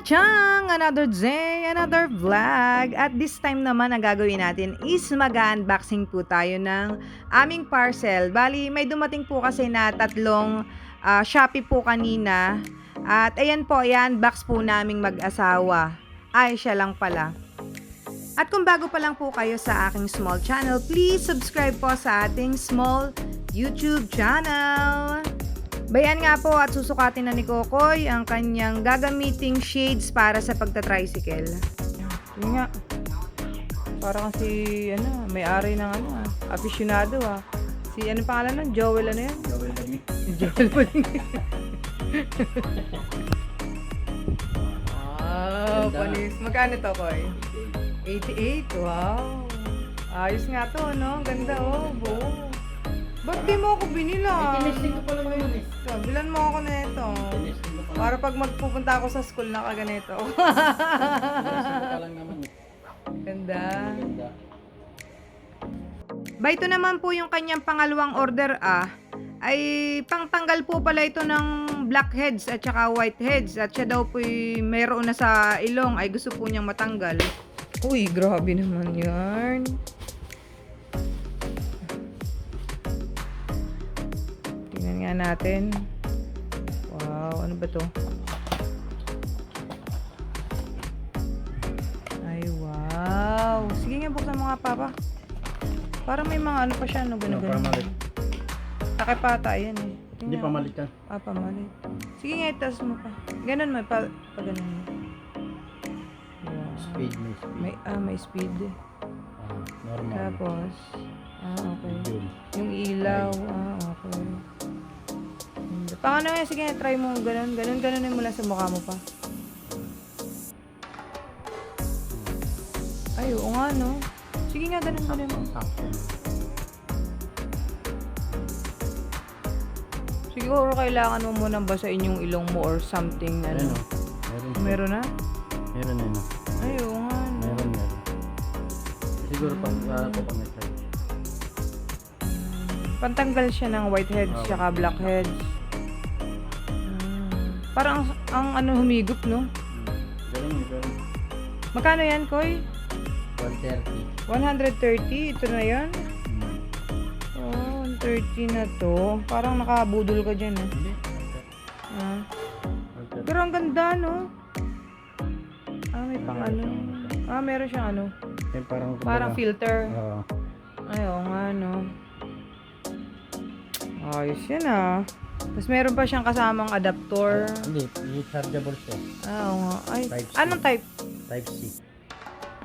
kachang! Another day, another vlog. At this time naman, ang gagawin natin is mag-unboxing po tayo ng aming parcel. Bali, may dumating po kasi na tatlong ah, Shopee po kanina. At ayan po, i-unbox po naming mag-asawa. Ay, siya lang pala. At kung bago pa lang po kayo sa aking small channel, please subscribe po sa ating small YouTube channel. Bayan nga po at susukatin na ni Kokoy ang kanyang gagamiting shades para sa pagta-tricycle. Yun nga. Para kasi, ano, may-ari ng ano, aficionado ah. Si, ano pangalan nun? Joel ano yan? Gawin lagi. Joel din. wow, panis. Magkano to, Koy? 88, wow. Ayos nga to, no? Ganda, oh, buo. Ba't di mo ako binila? Tinesting ko pala ngayon eh. Ito, bilan mo ako na ito. Tinesting ko pala. Para pag magpupunta ako sa school, nakaganito. Tinesting ko pa lang naman eh. Ganda. Maganda. Ba, ito naman po yung kanyang pangalawang order ah. Ay pangtanggal po pala ito ng blackheads at saka whiteheads. At siya daw po mayroon na sa ilong ay gusto po niyang matanggal. Uy, grabe naman yan. Tingnan natin. Wow, ano ba to? Ay, wow. Sige nga, buksan mo nga, Papa. Para may mga ano pa siya, no? Ganun, Ano, para malit. Takipata, yan eh. Hindi Tingnan pa mo. malit yan. Ah, pamalit. Sige nga, itas mo pa. Ganun mo, pa, pa ganun mo. Wow. Speed, may speed. May, ah, may speed. Ah, normal. Tapos, ah, okay. Yun. Yung ilaw, ah, okay. Paano nga, sige try mo ganun, ganun, ganun mo lang sa mukha mo pa. Ay, oo nga, no? Sige nga, ganun, ganun mo. Siguro kailangan mo munang basahin yung ilong mo or something ano. o. Meron siya. Meron na? Meron na yun. o. Ay, oo nga, no? Meron, meron. Siguro pag uh, ko pa nag-try. Pantanggal siya ng whiteheads Ah, tsaka blackheads. Parang ang, ang ano humigop, no? Galing yun, galing. Magkano yan, Koy? 130. 130? Ito na yan? Oh, 130 na to. Parang nakabudol ka dyan, eh. Hindi. Ah. 130. Pero ang ganda, no? Ah, may pang ano. Ah, meron siyang ano. Yan parang... Parang filter. Oo. Ay, oo nga, no? Ayos yan, ah. Tapos meron pa siyang kasamang adaptor. Hindi, rechargeable siya. Ah, oo nga. Ay, Type C. anong type? Type C.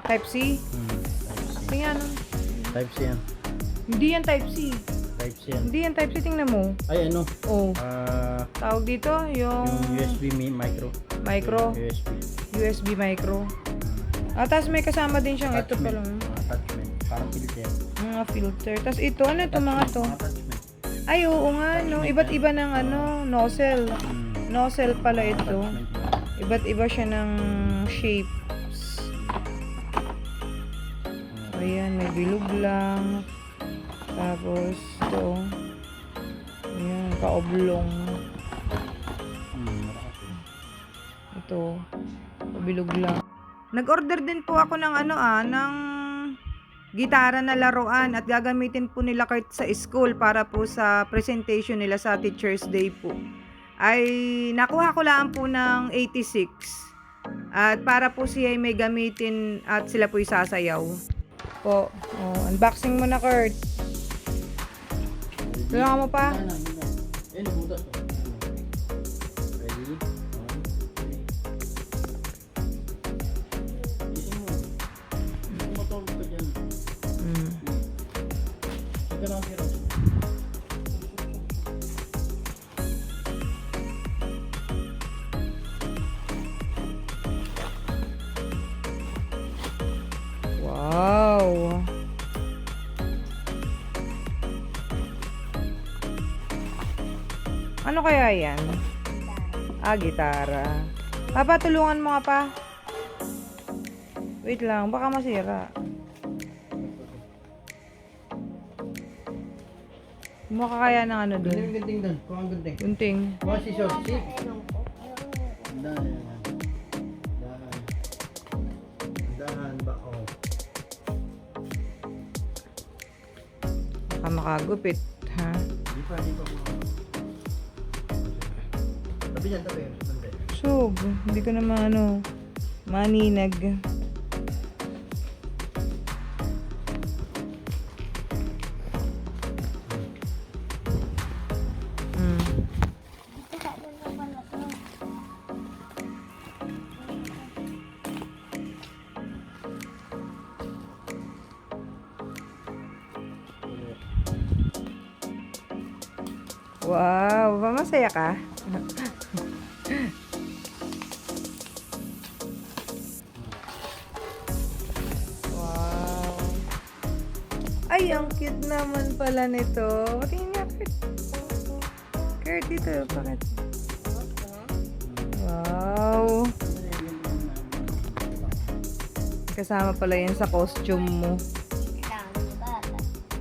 Type C? Hmm. Type C. Tingnan, ano? Type C yan. Hindi yan type C. Type C yan. Hindi yan type C. Tingnan mo. Ay, ano? Oh, Ah, tawag dito, yung, yung USB mi- micro. micro, USB. USB micro. Ah, tapos may kasama din siyang ito pala. Attachment. Ah, attachment. Parang filter. Mga filter. Tapos ito, ano ito mga to? Attachment. Ay, oo nga, no. Iba't iba ng ano, nozzle. Hmm. Nozzle pala ito. Iba't iba siya ng shapes. Ayan, may bilog lang. Tapos, ito. Ayan, kaoblong. Yun. Ito, pabilog lang. Nag-order din po ako ng ano ah, ng gitara na laruan at gagamitin po nila Kurt sa school para po sa presentation nila sa Teacher's Day po. Ay nakuha ko lang po ng 86. At para po siya ay may gamitin at sila po sasayaw. Po, oh, unboxing mo na Kurt. Kailangan mo pa? Hindi Wow! Ano kaya yan? Ah, gitara. Papa, tulungan mo nga pa. Wait lang, baka masira. Mukha kaya ng ano doon. Yung gunting doon. Kung ang gunting. Gunting. Kung si Short. Si. Dahan. Dahan. Dahan ba o. Baka makagupit. Ha? Di pa, di pa. Tabi yan, tabi. Sug. Hindi ko na maano. Maninag. Maninag. Wow, ba masaya ka? Wow. Ay, ang cute naman pala nito. Tingnan nga, Kurt. Kurt, dito. Bakit? Wow. Kasama pala yan sa costume mo.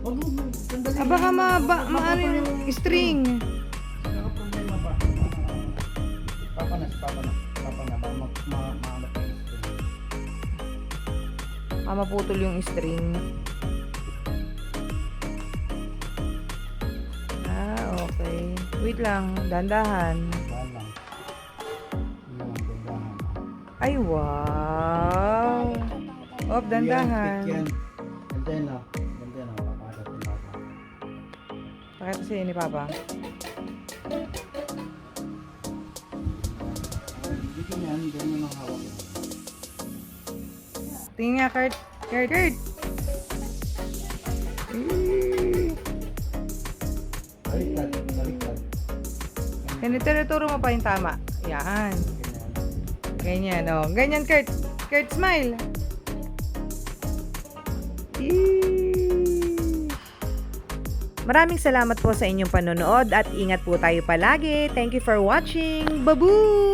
Wag mo, sandali. Ah, baka ma, ba, yung string. Naka-problema pa. Papa na, Papa na. Papa na, baka ma- ma- yung screen. Ah, maputol yung string. Ah, okay. Wait lang, dandahan. Lang. Dandahan. Ay, wow. Op, dandahan. Yan, yan. Ganda yan, Pakita sa'yo ni Papa. Tingnan nga, Kurt. Kurt, Kurt! Baliktad, baliktad. Ganito, turo mo pa yung tama. Yan. Ganyan. Oh. Ganyan, Kurt. Kurt, smile. Eesh. Maraming salamat po sa inyong panonood at ingat po tayo palagi. Thank you for watching. Babu!